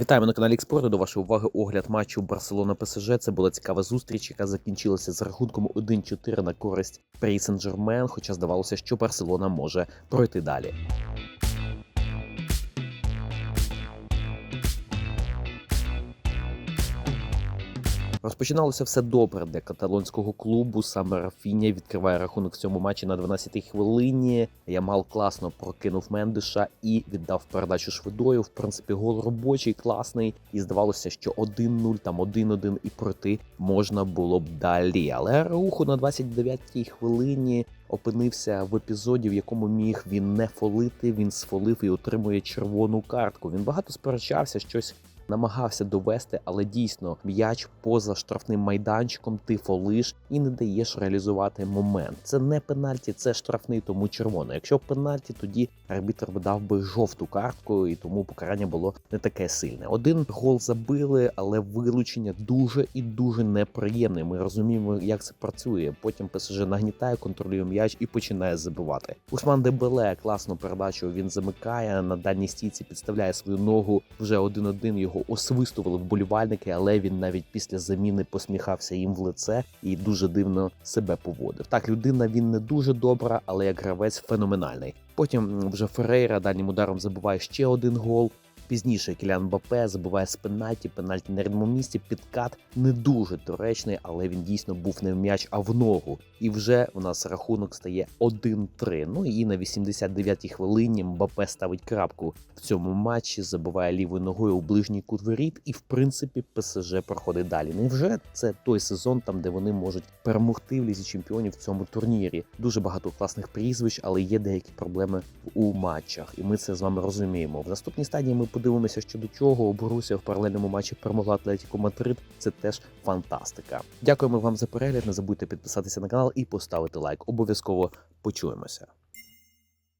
Вітаємо на каналі Експорту. До вашої уваги огляд матчу Барселона ПСЖ. Це була цікава зустріч, яка закінчилася з рахунком 1-4 на користь Парі Сен-Жермен, хоча здавалося, що Барселона може пройти далі. Розпочиналося все добре для каталонського клубу. Саме Рафіня відкриває рахунок в цьому матчі на 12-й хвилині. Ямал класно прокинув Мендиша і віддав передачу швидою. В принципі, гол робочий, класний. І здавалося, що 1-0, там 1-1 і пройти можна було б далі. Але Рауху на 29-й хвилині опинився в епізоді, в якому міг він не фолити. Він сфолив і отримує червону картку. Він багато сперечався, щось намагався довести, але дійсно м'яч поза штрафним майданчиком, ти фолиш і не даєш реалізувати момент. Це не пенальті, це штрафний, тому червоно. Якщо пенальті, тоді арбітр видав би жовту картку, і тому покарання було не таке сильне. Один гол забили, але вилучення дуже і дуже неприємне. Ми розуміємо, як це працює. Потім ПСЖ нагнітає, контролює м'яч і починає забивати. Усман Дебеле класну передачу він замикає на дальній стійці, підставляє свою ногу вже один-один. Його освистували вболівальники, але він навіть після заміни посміхався їм в лице і дуже дивно себе поводив. Так, людина він не дуже добра, але як гравець феноменальний. Потім вже Ферейра дальнім ударом забуває ще один гол. Пізніше Кілян Бапе забуває з пенальті, пенальті на рідному місці. Підкат не дуже доречний, але він дійсно був не в м'яч, а в ногу. І вже у нас рахунок стає 1-3. Ну і на 89-й хвилині Мбапе ставить крапку в цьому матчі, забиває лівою ногою у ближній кут воріт, і в принципі ПСЖ проходить далі. Невже це той сезон, там де вони можуть перемогти в лізі чемпіонів в цьому турнірі? Дуже багато класних прізвищ, але є деякі проблеми у матчах, і ми це з вами розуміємо. В наступній стадії ми подивимося, що до чого Борусія в паралельному матчі перемогла Атлетіку Мадрид. Це теж фантастика. Дякуємо вам за перегляд. Не забудьте підписатися на канал і поставити лайк. Обов'язково почуємося.